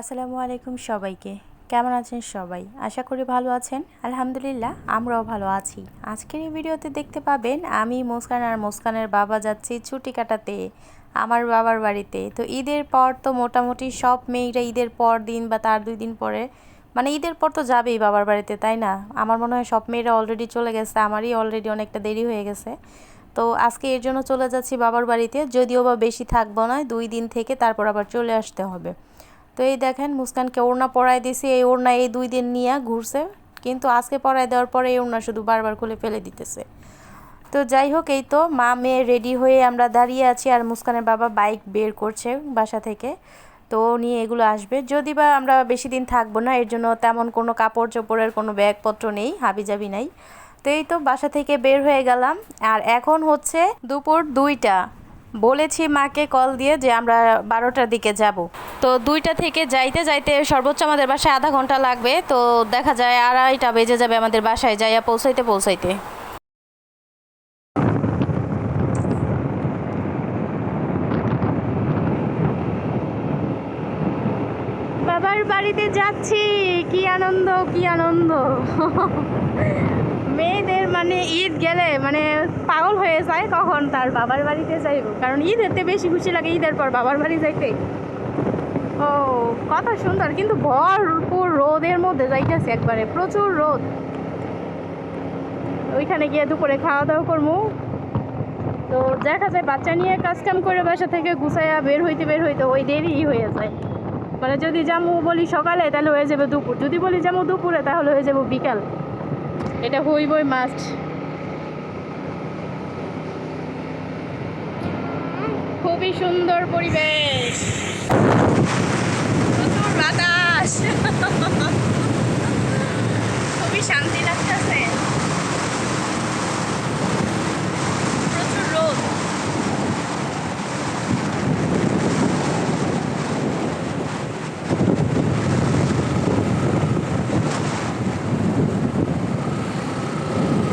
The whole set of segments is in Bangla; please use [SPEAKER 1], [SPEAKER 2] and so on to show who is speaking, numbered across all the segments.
[SPEAKER 1] আসসালামু আলাইকুম সবাইকে। কেমন আছেন সবাই? আশা করি ভালো আছেন। আলহামদুলিল্লাহ, আমরাও ভালো আছি। আজকের এই ভিডিওতে দেখতে পাবেন, আমি মুস্কান আর মুস্কানের বাবা যাচ্ছি ছুটি কাটাতে, আমার বাবার বাড়িতে। তো ঈদের পর তো মোটামুটি সব মেয়েরা ঈদের পর দিন বা তার দুই দিন পরে মানে ঈদের পর তো যাবেই বাবার বাড়িতে, তাই না? আমার মনে হয় সব মেয়েরা অলরেডি চলে গেছে, আমারই অলরেডি অনেকটা দেরি হয়ে গেছে। তো আজকে এর জন্য চলে যাচ্ছি বাবার বাড়িতে, যদিও বা বেশি থাকব না, দুই দিন থেকে তারপর আবার চলে আসতে হবে। তো এই দেখেন মুস্কানকে ওড়না পরাই দিয়েছি এই ওড়না এই দুই দিন নিয়ে ঘুরছে। কিন্তু আজকে পরাই দেওয়ার পরে এই ওড়না শুধু বারবার খুলে ফেলে দিতেছে। তো যাই হোক, এই তো মা মেয়ে রেডি হয়ে আমরা দাঁড়িয়ে আছি আর মুস্কানের বাবা বাইক বের করছে বাসা থেকে। তো নিয়ে এগুলো আসবে। যদি বা আমরা বেশি দিন থাকব না, এর জন্য তেমন কোনো কাপড় চোপড়ের কোনো ব্যাগপত্র নেই, হাবিজাবি নাই। তো এই তো বাসা থেকে বের হয়ে গেলাম। আর এখন হচ্ছে দুপুর দুইটা। বলেছি মাকে কল দিয়ে যে আমরা বারোটার দিকে যাব। তো দুইটা থেকে যাইতে যাইতে সর্বোচ্চ আমাদের বাসায় আধা ঘণ্টা লাগবে। তো দেখা যায় আড়াইটা বেজে যাবে আমাদের বাসায় যাইয়া পৌঁছাইতে পৌঁছাইতে। বাবার বাড়িতে যাচ্ছি। কি আনন্দ কি আনন্দ। মেয়েদের মানে ঈদ গেলে মানে পাগল হয়ে যায় কখন তার বাবার বাড়িতে যাইব। কারণ ঈদেতে বেশি খুশি লাগে ঈদের পর বাবার বাড়ি যাইতে। ও কত সুন্দর, কিন্তু ভরপুর রোদের মধ্যে যাইতেছে একবারে, প্রচুর রোদ। ওইখানে গিয়ে দুপুরে খাওয়া দাওয়া করব তো দেখা যায় বাচ্চা নিয়ে কাজ কাম করে বাসা থেকে গুছাইয়া বের হইতে বের হইতে ওই দেরি হয়ে যায়। মানে যদি যাব বলি সকালে, তাহলে হয়ে যাবে দুপুর। যদি বলি যাব দুপুরে, তাহলে হয়ে যাব বিকাল। এটা হইবই মাস্ট খুবই সুন্দর পরিবেশ। বাতাস। খুবই শান্তি লাগতেছে প্রচুর রোদ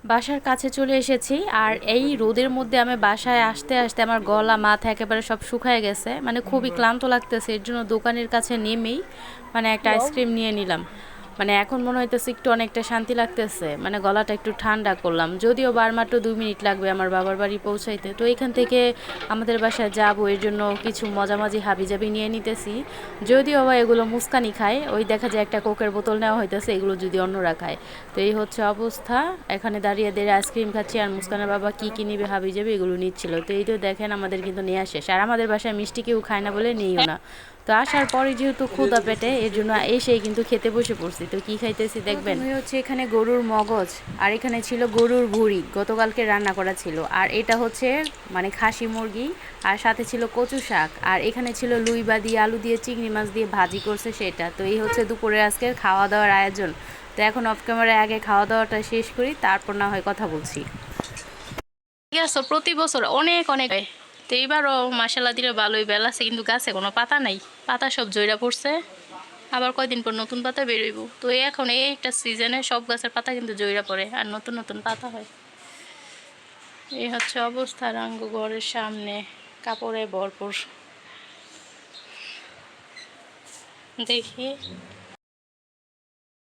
[SPEAKER 1] বাসার কাছে চলে এসেছি আর এই রোদের মধ্যে আমি বাসায় আসতে আসতে আমার গলা মাথা একেবারে সব শুকায় গেছে। মানে খুবই ক্লান্ত লাগতেছে এর জন্য দোকানের কাছে নেমেই মানে একটা আইসক্রিম নিয়ে নিলাম। মানে এখন মনে হইতেছে একটু অনেকটা শান্তি লাগতেছে। মানে গলাটা একটু ঠান্ডা করলাম। যদিও বার মাত্র দুই মিনিট লাগবে আমার বাবার বাড়ি পৌঁছাইতে। তো এখান থেকে আমাদের বাসায় যাব, এর জন্য কিছু মজামাজি হাবিজাবি নিয়ে নিতেছি। যদিও বা এগুলো মুস্কানি খায়, ওই দেখা যায় একটা কোকের বোতল নেওয়া হইতেছে, এগুলো যদি অন্যরা খায়। তো এই হচ্ছে অবস্থা। এখানে দাঁড়িয়ে দাঁড়িয়ে আইসক্রিম খাচ্ছি আর মুস্কানের বাবা কী কী নিবে হাবিজাবি এগুলো নিচ্ছিল। তো এই তো দেখেন আমাদের কিন্তু নিয়ে আসে আর আমাদের বাসায় মিষ্টি কেউ খায় না বলে নিইও না। তো আসার পরে যেহেতু ক্ষুদা পেটে এর জন্য এসেই কিন্তু খেতে বসে পড়ছি। তো কি খাইতেছি দেখবেন? হচ্ছে এখানে গরুর মগজ আর এখানে ছিল গরুর ভুড়ি গতকালকে রান্না করা ছিল। আর এটা হচ্ছে মানে খাসি মুরগি আর সাথে ছিল কচু শাক আর এখানে ছিল লুইবা দিয়ে আলু দিয়ে চিংড়ি মাছ দিয়ে ভাজি করছে সেটা। তো এই হচ্ছে দুপুরে আজকে খাওয়া দাওয়ার আয়োজন। তো এখন অফ ক্যামেরায় আগে খাওয়া দাওয়াটা শেষ করি তারপর না হয় কথা বলছি। ঠিক আছে প্রতি বছর অনেক অনেক। তো এইবারও মাসাল্লা দিলে ভালোই বেলা আছে, কিন্তু গাছে কোনো পাতা নাই। পাতা সব জয়রা পড়ছে। আবার কয়দিন পর নতুন পাতা বেরোইব। তো এখন এই একটা সিজনে সব গাছের পাতা কিন্তু জয়রা পড়ে, আর নতুন নতুন পাতা হয়। এই হচ্ছে অবস্থা, রাঙ্গ ঘরের সামনে, কাপড়ে ভরপুর। দেখি।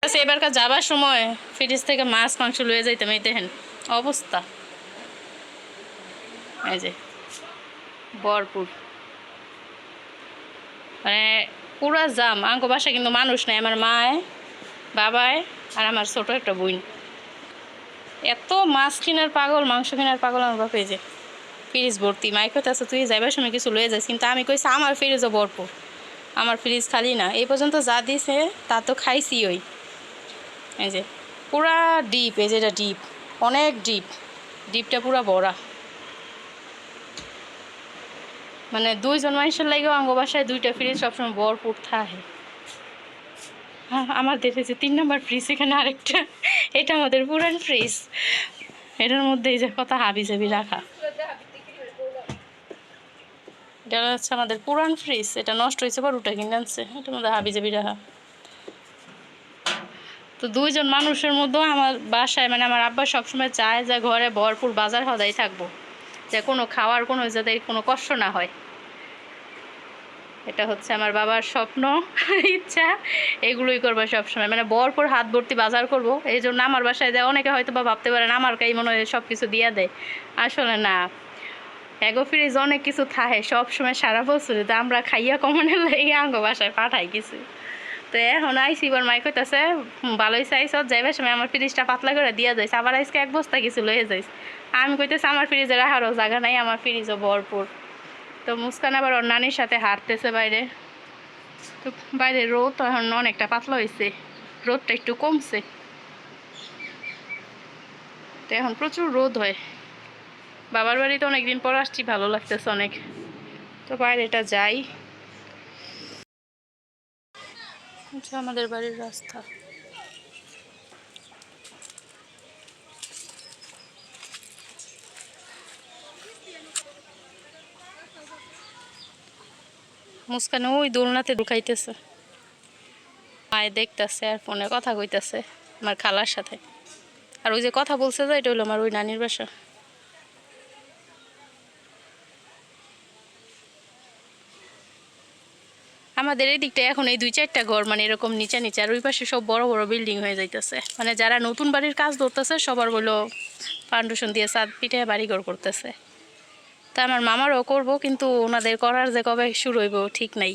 [SPEAKER 1] আচ্ছা এবারকার যাবার সময় ফ্রিজ থেকে মাছ, মাংস লয়ে যাইতাম, এই দেখেন অবস্থা। এই যে। ভরপুর। মানে পুরা জাম। আঙ্ক বাসা কিন্তু মানুষ নাই। আমার মায় বাবায় আর আমার ছোট একটা বোন। এত মাছ কেনার পাগল মাংস কেনার পাগল আমার বাপে যে। ফ্রিজ ভর্তি। মাইকত আছে তুই যাইবার সময় কিছু লয়ে যাস কিন্তু আমি কইছি, আমার ফ্রিজও ভরপুর। আমার ফ্রিজ খালি না। এই পর্যন্ত যা দিছে, তা তো খাইছি ওই। এই যে, পুরা ডিপ, এই যেটা ডিপ। অনেক ডিপ। ডিপটা পুরা বড়া মানে দুইজন মানুষের লাগেও আঙ্গ বাসায় দুইটা ফ্রিজ সবসময় ভরপুর থাকে। আমার দেখেছে তিন নম্বর ফ্রিজ এখানে আরেকটা। এটা আমাদের পুরান ফ্রিজ এটার মধ্যে এই যে কথা হাবি জাবি রাখা। এটা হচ্ছে আমাদের পুরান ফ্রিজ এটা নষ্ট হয়েছে বারোটা কিনে আনছে। এটার মধ্যে হাবি জাবি রাখা। তো দুইজন মানুষের মধ্যেও আমার বাসায় মানে আমার আব্বা সবসময় চায় যে ঘরে ভরপুর বাজার হদাই থাকব। যে কোনো খাওয়ার কোনো যাতে কোনো কষ্ট না হয়। এটা হচ্ছে আমার বাবার স্বপ্ন ইচ্ছা এগুলোই করব সবসময়। মানে বরপুর হাত ভর্তি বাজার করব এই জন্য আমার বাসায় যায় অনেকে হয়তো বা ভাবতে পারেন আমার কাই মনে হয় সব কিছু দিয়ে দেয়। আসলে না। এগো ফ্রিজ অনেক কিছু থাকে সবসময় সারা বছর তো আমরা খাইয়া কমনের লেগে আঙ্গ বাসায় পাঠাই কিছু। তো এখন আইসি এবার মাই কইতাছে "হুম, ভালোই চাইছ যাইবার সময় আমার ফ্রিজটা পাতলা করে দিয়া যাইছে আবার আজকে এক বস্তা কিছু লয়ে যাইছে আমি কইতেছি, আমার ফ্রিজে রাখারও জায়গা নাই, আমার ফ্রিজও ভরপুর। তো মুস্কান আবার ওর নানির সাথে হাঁটতেছে বাইরে। তো বাইরে রোদ তো এখন অনেকটা পাতলা হয়েছে রোদটা একটু কমছে। তো এখন প্রচুর রোদ হয়। বাবার বাড়িতে অনেকদিন পর আসছি, ভালো লাগতেছে অনেক। তো বাইরেটা যাই। আমাদের বাড়ির রাস্তা। মুস্কানে, ওই দোলনাতে ঢুকাইতেছে মায়ে দেখতেছে আর ফোনে কথা কইতাছে আমার খালার সাথে। আর ওই যে কথা বলছে যে, এটা হলো আমার ওই নানির বাসা। আমাদের এই দিকটা এখন এই দুই চারটা ঘর মানে এরকম নিচে নিচে, আর ওই পাশে সব বড় বড় বিল্ডিং হয়ে যাইতেছে। মানে যারা নতুন বাড়ির কাজ ধরতেছে, সবার বলল ফাউন্ডেশন দিয়ে ছাদ পিঠে বাড়িঘর করতেছে। তা আমার মামারও করব, কিন্তু ওনাদের করার যে কবে শুরু হইব ঠিক নাই।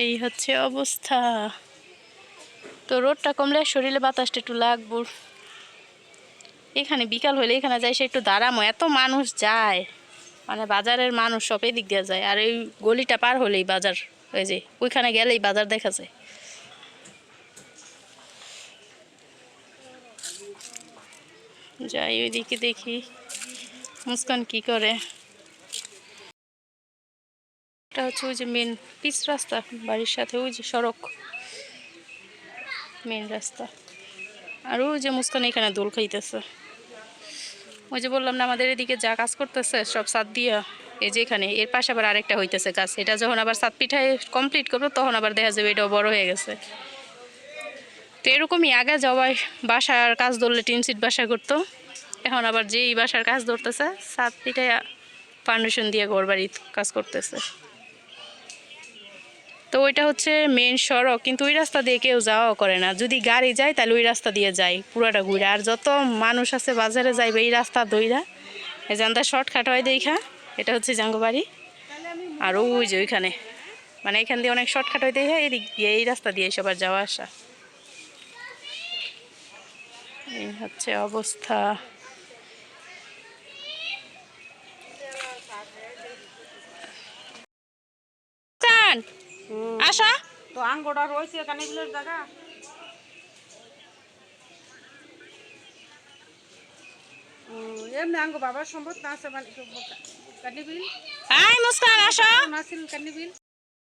[SPEAKER 1] এই হচ্ছে অবস্থা। তো রোদটা কমলে শরীরে বাতাসটা একটু লাগবো। এখানে বিকাল হলে এখানে যাই, সে একটু দাঁড়ামো, এত মানুষ যায়। মানে বাজারের মানুষ সব এদিক দিয়ে যায়, আর এই গলিটা পার হলেই বাজার, ওই যে ওইখানে গেলেই বাজার দেখা যায়। যাই, ওইদিকে দেখি মুস্কান কি করে। এটা হচ্ছে ওই যে মেন পিচ রাস্তা, বাড়ির সাথে ওই যে সড়ক মেন রাস্তা। আর ওই যে মুস্কান এখানে দোল খাইতেছে। ওই যে বললাম না, আমাদের এদিকে যা কাজ করতেছে, সব সাত দিয়া, এই যে এখানে, এর পাশে আবার আরেকটা হইতেছে কাজ এটা যখন আবার সাত পিঠায় কমপ্লিট করব, তখন আবার দেখা যাবে এটাও বড় হয়ে গেছে। তো এরকমই আগে যাওয়ায় বাসার কাজ ধরলে টিন সিট বাসা করতো। এখন আবার যেই বাসার কাজ ধরতেছে সাত পিঠায় ফাউন্ডেশন দিয়ে ঘর বাড়ির কাজ করতেছে। তো ওইটা হচ্ছে মেন সড়ক, কিন্তু ওই রাস্তা দিয়ে কেউ যাওয়াও করে না। যদি গাড়ি যায়, তাহলে ওই রাস্তা দিয়ে যায়, পুরাটা ঘুরে। আর যত মানুষ আছে বাজারে যাইবে এই রাস্তা দইরা এই জানটা শর্টকাট হয় দেখা, এটা হচ্ছে জাঙ্গো বাড়ি আর ওই যে ওইখানে মানে এখান দিয়ে অনেক শর্টকাট হয় দেখা, এদিক দিয়ে, এই রাস্তা দিয়ে সবার যাওয়া আসা। এই হচ্ছে অবস্থা। আসা।
[SPEAKER 2] তো আঙ্গোটা রয়েছে কানিবিলের জায়গা। এমনি আঙ্গ বাবার সম্পদ না আছে মানে কানিবিল
[SPEAKER 1] আয় মুস্কান আসা।
[SPEAKER 2] নাছিল কানিবিল